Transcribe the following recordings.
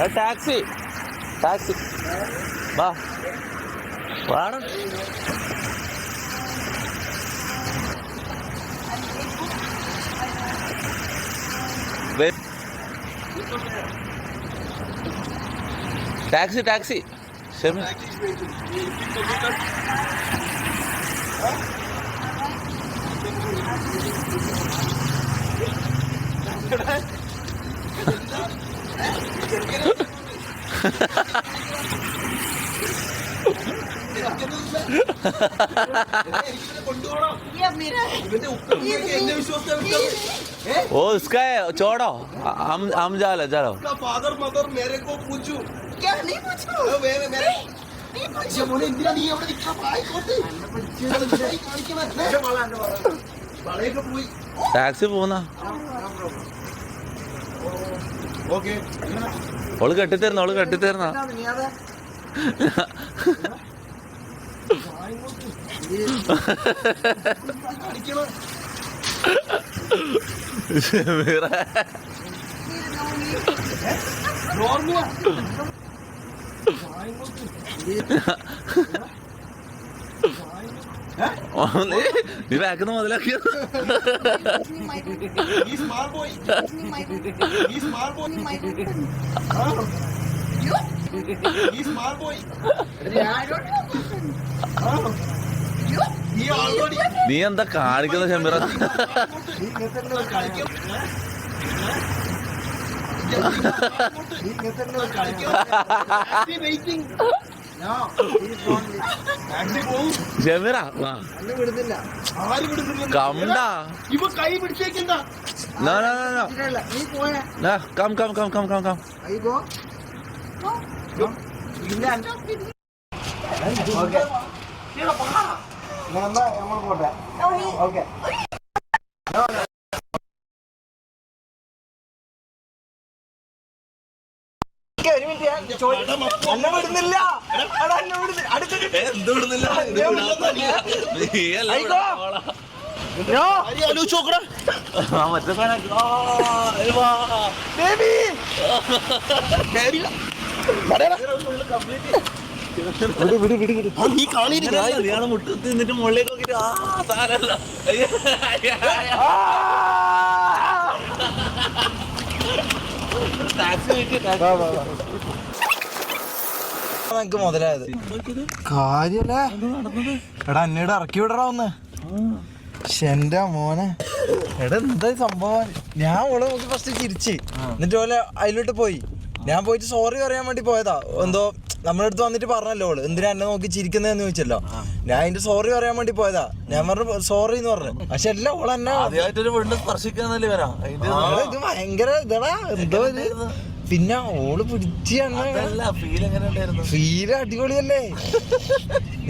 Eh, taksi. Taksi. Bah. Bar. Beb. Taksi, taksi. Sem. वो उसका है चौड़ो। हम हम जा रहे जा रहा। फादर मदर मेरे को पूछो। क्या नहीं पूछू? टैक्सी पोना ओके അവൾ കെട്ടിത്തരുന്ന അവൾ കെട്ടിത്തരുന്ന ഷമീറ നീ നീ ബാക്കിന്ന് മുതലാക്കിയത് ഈ സ്മാൾ ബോയ് ഈ സ്മാൾ ബോയ് ഈ സ്മാൾ ബോയ് ഈ ആൾറെഡി നീ എന്താ കാണിക്കുന്ന ഷെമീറ വെയിറ്റിംഗ്. ടാക്സി പോവും. ഷെമീറ വാ. വിടുന്നില്ല. ആര് വിടുന്നില്ല. കണ്ടാ ഇവ കൈ പിടിച്ചേക്കെന്താ? No no no no. നീ പോയാ. നാ come come come come come come. അയ്യോ ഇല്ല. ഓക്കെ നമ്മൾ പോട്ടെ. ഓക്കെ. ഒരു മിനിറ്റ് അന്നെ വിടുന്നില്ല എടാ, അന്നെ വിടുന്നില്ല. അടുത്ത എന്ത് വിടുന്നില്ല അയ്യോ. അരി ആലോചിച്ച് നോക്കടാ. മറ്റേ സാധനം ആ, ഇത് വാ. ബേബി. കേറില്ല. വരടാ. ആ, നീ കാണിയില്ല ഇങ്ങനെയല്ല, ഇയാൾ മുട്ട് തിന്നിട്ട് മുകളിലേക്ക് നോക്കിട്ട് ആ സാരല്ല അയ്യോ, അയ്യോ, അയ്യോ. ടാക്സി നമുക്ക് മുതലായത്. കാര്യല്ലേ? എടാ എന്നോട് ഇറക്കി വിടറാ ഒന്ന്. എന്റെ മോനെ. എടാ എന്താ സംഭവം? ഞാൻ ഓളെ നോക്കി ഫസ്റ്റ് ചിരിച്ച്. എന്നിട്ട് ഓലെ അതിലോട്ട് പോയി. ഞാൻ പോയിട്ട് സോറി പറയാൻ വേണ്ടി പോയതാ. എന്തോ നമ്മുടെ അടുത്ത് വന്നിട്ട് പറഞ്ഞല്ലോ ഓൾ. എന്തിനാ എന്നെ നോക്കി ചിരിക്കുന്നതെന്ന് ചോദിച്ചല്ലോ. ഞാൻ അതിന്റെ സോറി പറയാൻ വേണ്ടി പോയതാ. ഞാൻ പറഞ്ഞു സോറി എന്ന് പറഞ്ഞു. പക്ഷെ അല്ല ഓൾ എന്നെ ആദ്യമായിട്ടൊരു വീണ്ടും സ്പർശിക്കാന്നല്ലേ വരാം? അതിന്റെ ആ, ഇത് ഭയങ്കര ഇതടാ എന്തോ ഇത്? പിന്നെ ഓൾ പിടിച്ചാണ് അതല്ല ഫീൽ എങ്ങനെ ഉണ്ടായിരുന്നു? ഫീൽ അടിപൊളിയല്ലേ?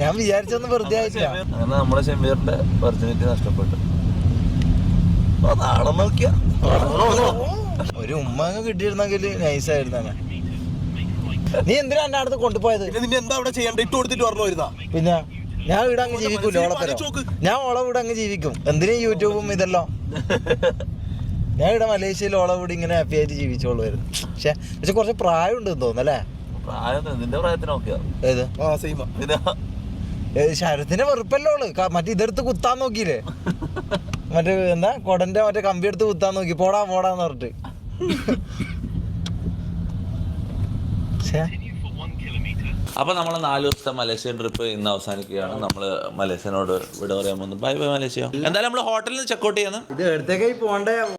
ഞാൻ വിചാരിച്ചൊന്നും വെറുതെ ആയിട്ടില്ല. അങ്ങനെ നമ്മുടെ ഷമീറിന്റെ വെർജിനിറ്റി നഷ്ടപ്പെട്ടു. അപ്പൊ നാളെ നോക്കിയാ. ഒരു ഉമ്മ അങ്ങ് കിട്ടിയിരുന്നെങ്കിൽ നൈസായിരുന്നു നീ എന്തിനാ എന്റെ അടുത്ത് കൊണ്ടുപോയത്? പിന്നെ നിന്നെ എന്താ അവിടെ ചെയ്യണ്ട ഇട്ട് കൊടുത്തിട്ട് പറഞ്ഞു വരുന്ന പിന്നെ ഞാൻ ഇവിടെ അങ്ങ് ജീവിക്കൂല ഞാൻ ഓളെ ഇവിടെ അങ്ങ് ജീവിക്കും. എന്തിനാ യൂട്യൂബും ഇതെല്ലാം? ഞാൻ ഇവിടെ മലേഷ്യയിൽ ഓളെ ഇവിടെ ഇങ്ങനെ ഹാപ്പി ആയിട്ട് ജീവിച്ചോളൂ വരുന്നു പക്ഷെ പക്ഷെ കുറച്ച് പ്രായം ഉണ്ട് തോന്നുന്നു അല്ലേ? പ്രായം നിന്റെ പ്രായത്തിന് നോക്കിയാ ഏത്? ആ സെയിമാ പിന്നെ? ഏ, ശരത്തിന്റെ വെറുപ്പല്ലോ ഓൾ മറ്റേ ഇതെടുത്ത് കുത്താൻ നോക്കിയില്ലേ? മറ്റേ എന്താ? കൊടന്റെ മറ്റേ കമ്പി എടുത്ത് കുത്താൻ നോക്കി. പോടാ പോടാന്ന് പറഞ്ഞിട്ട്. ഛേ. അപ്പൊ നമ്മൾ നാല് ദിവസത്തെ മലേഷ്യൻ ട്രിപ്പ് ഇന്ന് അവസാനിക്കുകയാണ്. നമ്മൾ മലേഷ്യനോട് വിട പറയാൻ പോകുന്നു. Bye bye Malaysia. എന്തായാലും നമ്മൾ ഹോട്ടലിൽ നിന്ന് ചെക്കൗട്ട് ചെയ്യുന്നു. ഇത് എടുത്തേക്കായി പോണ്ടേ.